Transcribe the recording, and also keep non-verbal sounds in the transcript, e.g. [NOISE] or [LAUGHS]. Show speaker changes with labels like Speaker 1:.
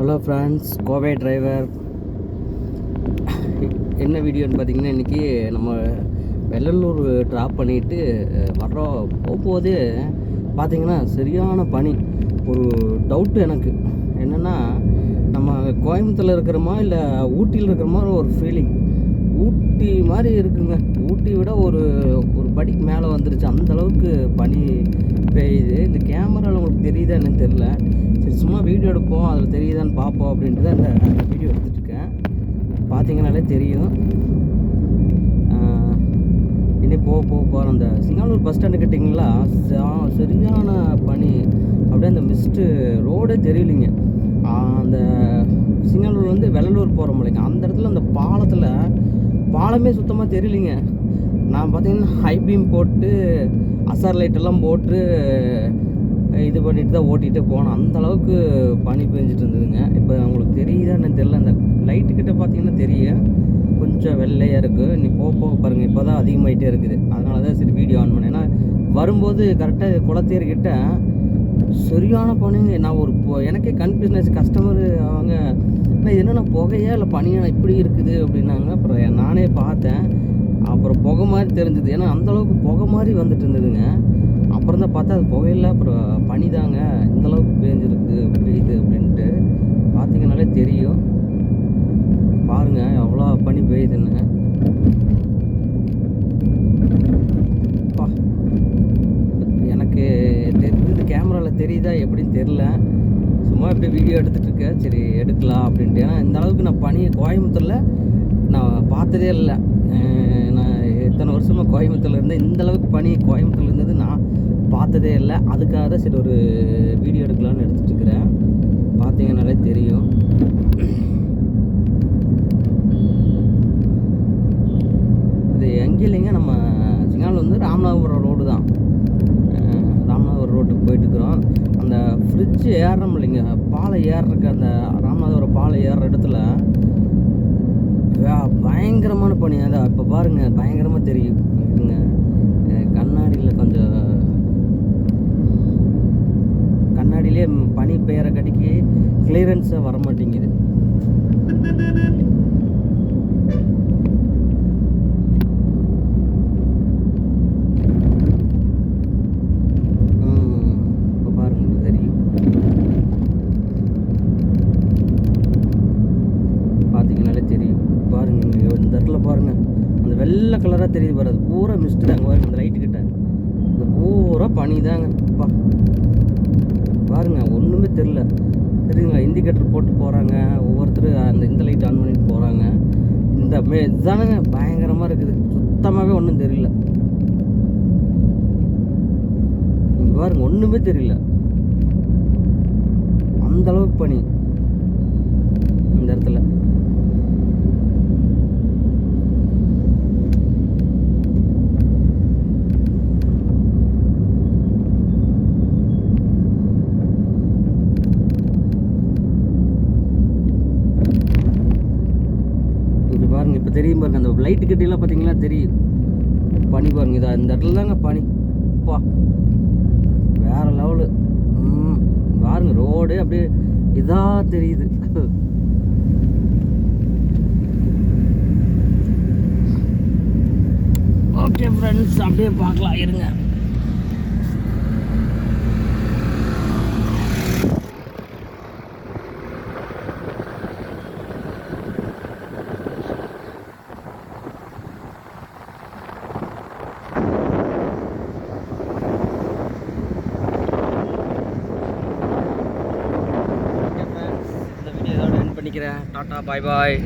Speaker 1: Hello friends Kovai driver என்ன வீடியோன்னு பார்த்தீங்கன்னா இன்றைக்கி நம்ம வெள்ளலூர் ட்ராப் பண்ணிவிட்டு வர்றோம். போகும்போது பார்த்தீங்கன்னா சரியான பனி. ஒரு டவுட்டு எனக்கு. என்னென்னா நம்ம கோயம்புத்தூரில் இருக்கிறோமா இல்லை ஊட்டியில் இருக்கிறமா ஒரு ஃபீலிங் ஊட்டி மாதிரி இருக்குங்க. ஊட்டி விட ஒரு ஒரு படிக்கு மேலே வந்துருச்சு. அந்தளவுக்கு பனி பெய்யுது. இந்த கேமராவில் தெரியுதா என்னன்னு தெரில சரி சும்மா வீடியோ எடுப்போம் அதில் தெரியுதான்னு பார்ப்போம் அப்படின்ட்டு தான் இந்த வீடியோ எடுத்துகிட்ருக்கேன் பார்த்தீங்கனாலே தெரியும். இன்னும் இனி போக போக போகிறோம் அந்த சிங்கானூர் பஸ் ஸ்டாண்டு கிட்டிங்களா? சரியான பனி. அப்படியே அந்த மிஸ்ட்டு ரோடே தெரியலைங்க. அந்த சிங்கானூர் வந்து வெள்ளலூர் போகிற முடியங்க அந்த இடத்துல அந்த பாலத்தில் பாலமே சுத்தமாக தெரியலைங்க. நான் பார்த்தீங்கன்னா ஹை பீம் போட்டு அசார் லைட்டெல்லாம் போட்டு இது பண்ணிட்டு தான் ஓட்டிகிட்டு போனோம். அந்த அளவுக்கு பனி பெஞ்சிட்டு இருந்ததுங்க. இப்போ உங்களுக்கு தெரியுதா என்னன்னு தெரில அந்த லைட்டு கிட்ட பார்த்தீங்கன்னா தெரியும். கொஞ்சம் வெள்ளையாக இருக்குது நீ போக போக பாருங்கள் இப்போ தான் அதிகமாகிட்டே இருக்குது. அதனால தான் சரி வீடியோ ஆன் பண்ணேன். ஏன்னா வரும்போது கரெக்டாக குளத்தேர்கிட்ட சரியான பனிங்க. நான் ஒரு பொ- எனக்கே கன்ஃபியூஷன் கஸ்டமர் அவங்க ஆனால் என்னென்னா புகையா இல்லை பனியா? இப்படி இருக்குது அப்படின்னாங்க. அப்புறம் நானே பார்த்தேன். அப்புறம் புகை மாதிரி தெரிஞ்சுது. ஏன்னா அந்த அளவுக்கு புகை மாதிரி வந்துட்டு இருந்ததுங்க. அப்புறம் பார்த்தா அது புகையில அப்புறம் பனி தாங்க இந்த அளவுக்கு பெய்யுது அப்படின்ட்டு பார்த்தீங்கனாலே தெரியும். பாருங்க எவ்வளோ பனி பெய்யுதுன்னு. எனக்கு தெரிஞ்சது கேமராவில் தெரியுதா எப்படின்னு தெரில சும்மா இப்படி வீடியோ எடுத்துகிட்டு இருக்கேன் சரி எடுக்கலாம் அப்படின்ட்டு. ஏன்னா இந்த அளவுக்கு நான் பனி கோயம்புத்தூரில் நான் பார்த்ததே இல்லை. நான் எத்தனை வருஷமாக கோயம்புத்தூர்ல இருந்தேன். இந்த அளவுக்கு பனி கோயம்புத்தூர்லேருந்தது நான் பார்த்ததே இல்லை. அதுக்காக தான் சரி ஒரு வீடியோ எடுக்கலாம்னு எடுத்துட்டு இருக்கிறேன் பார்த்தீங்கன்னாலே தெரியும். இது எங்கே இல்லைங்க? நம்ம சிங்கானில் வந்து ராமநாதபுரம் ரோடு தான். ராமநாதபுரம் ரோட்டுக்கு போயிட்டு இருக்கிறோம் அந்த ஃப்ரிட்ஜ் ஏறுறோம் இல்லைங்க? பாலை ஏறுறக்கு அந்த ராமநாதபுரம் பாலை ஏறுற இடத்துல பயங்கரமான பணியாக அதான் இப்போ பாருங்க பயங்கரமாக தெரியும் இருங்க கண்ணாடியில் கொஞ்சம் கண்ணாடியிலே பனி பெய்கிற கடிக்கு கிளியரன்ஸாக வர மாட்டேங்குது இப்போ பாருங்க இது தெரியும் பார்த்தீங்கனாலே தெரியும் பாருங்க இங்க இந்த இடத்துல பாருங்க அந்த வெள்ளை கலராக தெரியுது பாரு அது பூரா மிஸ்ட் தாங்க. பாருங்க அந்த லைட்டு கிட்ட. இந்த பூரா பனி தாங்க. பாருங்க ஒன்றுமே தெரில தெரியுங்களா இண்டிகேட்டர் போட்டு போகிறாங்க ஒவ்வொருத்தர் அந்த இந்த லைட் ஆன் பண்ணிட்டு போகிறாங்க இந்த மே இதுதானுங்க பயங்கரமாக இருக்குது. சுத்தமாகவே ஒன்றும் தெரியல. இங்கே பாருங்க ஒன்றுமே தெரியல. அந்த அளவுக்கு பனி. இந்த இடத்துல இங்க பாருங்க இப்போ தெரியும் பாருங்க அந்த லைட்டு கட்டிலாம் பார்த்தீங்களா தெரியும். பனி பாருங்க இதா இந்த இடத்துல தாங்க பனி. அப்பா வேற லெவலு ம் பாருங்க ரோடு அப்படியே இதா தெரியுது. [LAUGHS] ஓகே ஃப்ரெண்ட்ஸ் அப்படியே பார்க்கலாம் இருங்க. ஓகே ஃப்ரெண்ட்ஸ் இந்த